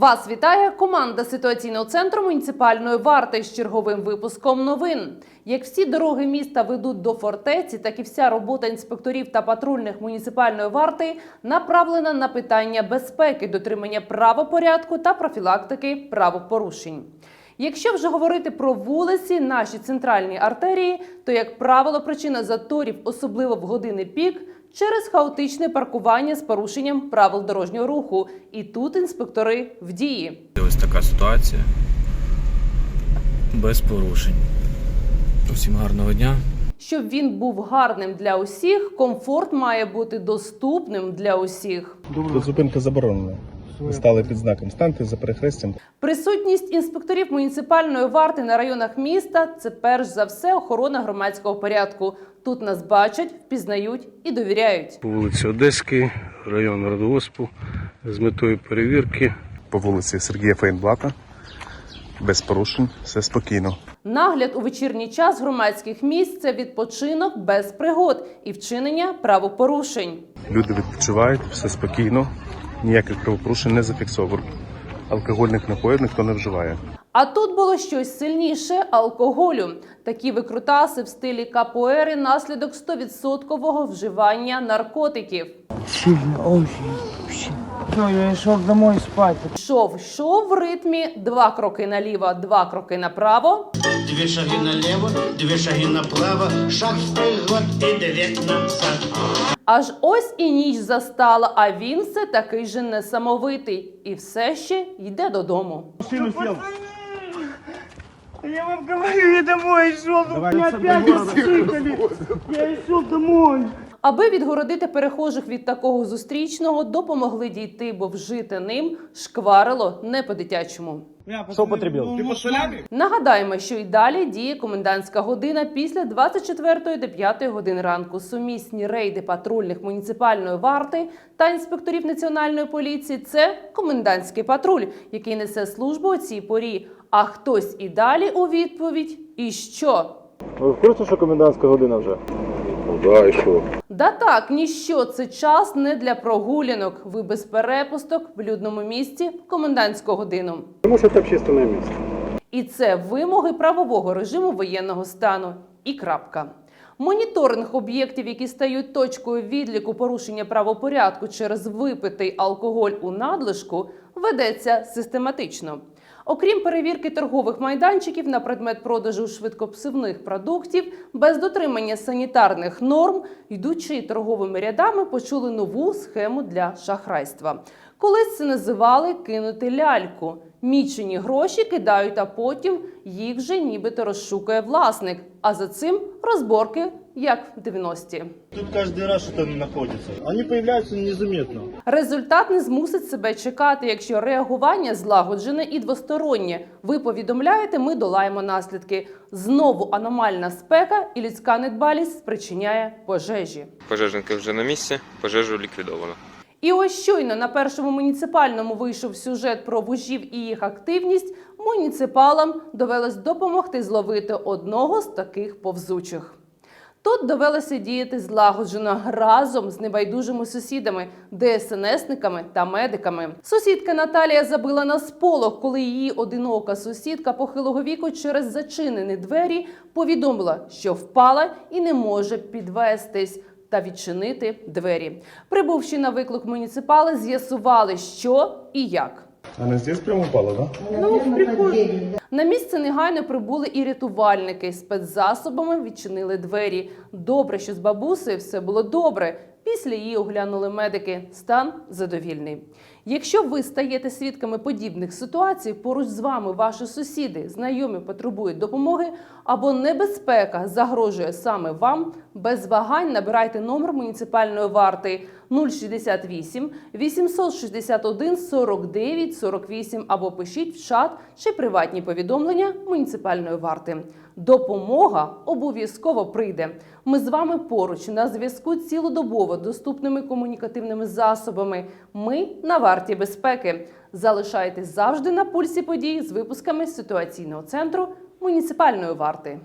Вас вітає команда ситуаційного центру муніципальної варти з черговим випуском новин. Як всі дороги міста ведуть до фортеці, так і вся робота інспекторів та патрульних муніципальної варти направлена на питання безпеки, дотримання правопорядку та профілактики правопорушень. Якщо вже говорити про вулиці, наші центральні артерії, то як правило, причина заторів, особливо в години пік, через хаотичне паркування з порушенням правил дорожнього руху. І тут інспектори в дії. Ось така ситуація. Без порушень. Усім гарного дня. Щоб він був гарним для усіх, комфорт має бути доступним для усіх. Тут зупинка заборонена. Ви стали під знаком. Станьте за перехрестям. Присутність інспекторів муніципальної варти на районах міста це перш за все охорона громадського порядку. Тут нас бачать, впізнають і довіряють. по вулиці Одеській, район Радгоспу, з метою перевірки. По вулиці Сергія Фейнблата. Без порушень, все спокійно. Нагляд у вечірній час громадських місць це відпочинок без пригод і вчинення правопорушень. Люди відпочивають, все спокійно. Ніяких правопорушень не зафіксовано. Алкогольних напоїв ніхто не вживає. А тут було щось сильніше алкоголю. Такі викрутаси в стилі капоери наслідок 100% вживання наркотиків. Сильно, очень. Все, я шел домой спать. Йшов, йшов в ритмі два кроки наліво, два кроки направо. Две шаги налево, две шаги направо, шаг вперед и две назад. Аж ось і ніч застала, а він все такий же несамовитий і все ще йде додому. Я вам говорю, я домой шел. Меня опять. Я шел домой. Аби відгородити перехожих від такого зустрічного, допомогли дійти, бо вжити ним шкварило не по-дитячому. Что употребил? Нагадаємо, що і далі діє комендантська година після 24 до 5 годин ранку. Сумісні рейди патрульних муніципальної варти та інспекторів національної поліції це комендантський патруль, який несе службу у цій порі. А хтось і далі у відповідь і що? Ви в курсі, що комендантська година вже? Да так, ніщо це час не для прогулянок. Ви без перепусток в людному місці в комендантську годину. Тому що це общественне місце. І це вимоги правового режиму воєнного стану. І крапка. Моніторинг об'єктів, які стають точкою відліку порушення правопорядку через випитий алкоголь у надлишку, ведеться систематично. Окрім перевірки торгових майданчиків на предмет продажу швидкопсивних продуктів, без дотримання санітарних норм, йдучи торговими рядами, почули нову схему для шахрайства. Колись це називали кинути ляльку. Мічені гроші кидають, а потім їх вже нібито розшукує власник. А за цим розборки, як в 90-ті. Тут каждый раз что-то находится. Они появляются незаметно. Результат не змусить себе чекати, якщо реагування злагоджене і двостороннє. Ви повідомляєте, ми долаємо наслідки. Знову аномальна спека і людська недбалість спричиняє пожежі. Пожежники вже на місці, пожежу ліквідовано. І ось щойно на першому муніципальному вийшов сюжет про вужів і їх активність. Муніципалам довелось допомогти зловити одного з таких повзучих. Тут довелося діяти злагоджено разом з небайдужими сусідами, ДСНСниками та медиками. Сусідка Наталія забила на сполох, коли її одинока сусідка похилого віку через зачинені двері повідомила, що впала і не може підвестись та відчинити двері. Прибувши на виклик муніципали, з'ясували, що і як. Вона здесь прямо упала, да? На місце негайно прибули і рятувальники. Спецзасобами відчинили двері. Добре, що з бабусею все було добре. Після її оглянули медики. Стан задовільний. Якщо ви стаєте свідками подібних ситуацій, поруч з вами ваші сусіди, знайомі потребують допомоги або небезпека загрожує саме вам, без вагань набирайте номер муніципальної варти 068 861 49 48 або пишіть в чат чи приватні повідомлення муніципальної варти. Допомога обов'язково прийде. Ми з вами поруч на зв'язку цілодобово доступними комунікативними засобами. Ми на варті безпеки. Залишайтесь завжди на пульсі подій з випусками ситуаційного центру муніципальної варти.